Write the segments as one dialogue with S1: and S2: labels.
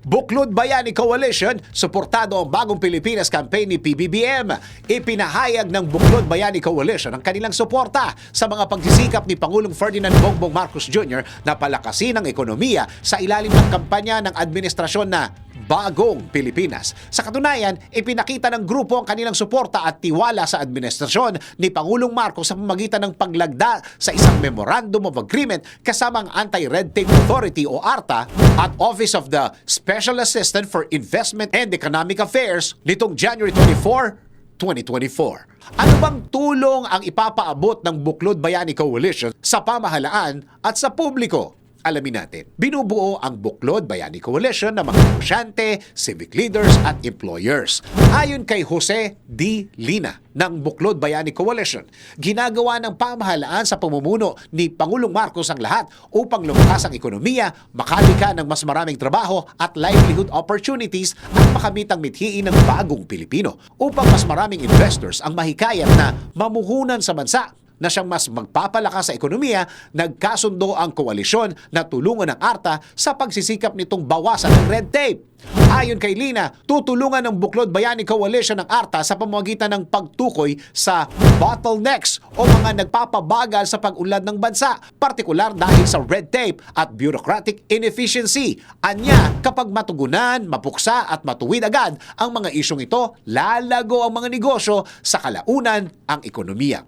S1: Buklod Bayani Coalition, suportado ang Bagong Pilipinas campaign ni PBBM. Ipinahayag ng Buklod Bayani Coalition ang kanilang suporta sa mga pagsisikap ni Pangulong Ferdinand Bongbong Marcos Jr. na palakasin ang ekonomiya sa ilalim ng kampanya ng administrasyon na Bagong Pilipinas. Sa katunayan, ipinakita ng grupo ang kanilang suporta at tiwala sa administrasyon ni Pangulong Marcos sa pamagitan ng paglagda sa isang Memorandum of Agreement kasama ang Anti-Red Tape Authority o ARTA at Office of the Special Assistant for Investment and Economic Affairs nitong January 24, 2024. Ano bang tulong ang ipapaabot ng Buklod Bayani Coalition sa pamahalaan at sa publiko? Alamin natin. Binubuo ang Buklod Bayani Coalition ng mga negosyante, civic leaders at employers. Ayon kay Jose D. Lina ng Buklod Bayani Coalition, ginagawa ng pamahalaan sa pamumuno ni Pangulong Marcos ang lahat upang lumakas ang ekonomiya, makalika ng mas maraming trabaho at livelihood opportunities at makamit ang mithiin ng bagong Pilipino upang mas maraming investors ang mahikayat na mamuhunan sa bansa na siyang mas magpapalakas sa ekonomiya, nagkasundo ang koalisyon na tulungan ng ARTA sa pagsisikap nitong bawasan ng red tape. Ayon kay Lina, tutulungan ng Buklod Bayani Coalition ng ARTA sa pamamagitan ng pagtukoy sa bottlenecks o mga nagpapabagal sa pag-unlad ng bansa, partikular dahil sa red tape at bureaucratic inefficiency. Anya, kapag matugunan, mapuksa at matuwid agad ang mga isyong ito, lalago ang mga negosyo sa kalaunan ang ekonomiya.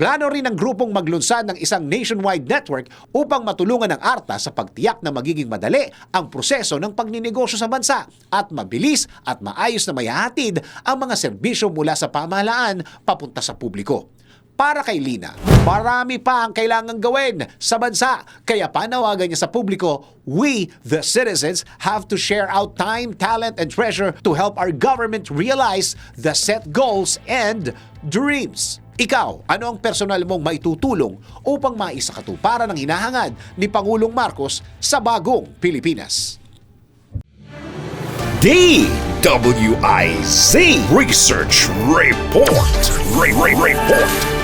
S1: Plano rin ng grupong maglunsad ng isang nationwide network upang matulungan ng ARTA sa pagtiyak na magiging madali ang proseso ng pagninegosyo sa bansa at mabilis at maayos na mayahatid ang mga serbisyo mula sa pamahalaan papunta sa publiko. Para kay Lina, marami pa ang kailangang gawin sa bansa. Kaya panawagan niya sa publiko, we, the citizens, have to share out time, talent, and treasure to help our government realize the set goals and dreams. Ikaw, ano ang personal mong maitutulong upang maisakatuparan ang hinahangad ni Pangulong Marcos sa bagong Pilipinas?
S2: DWIZ Research Report. Re- Re- Report.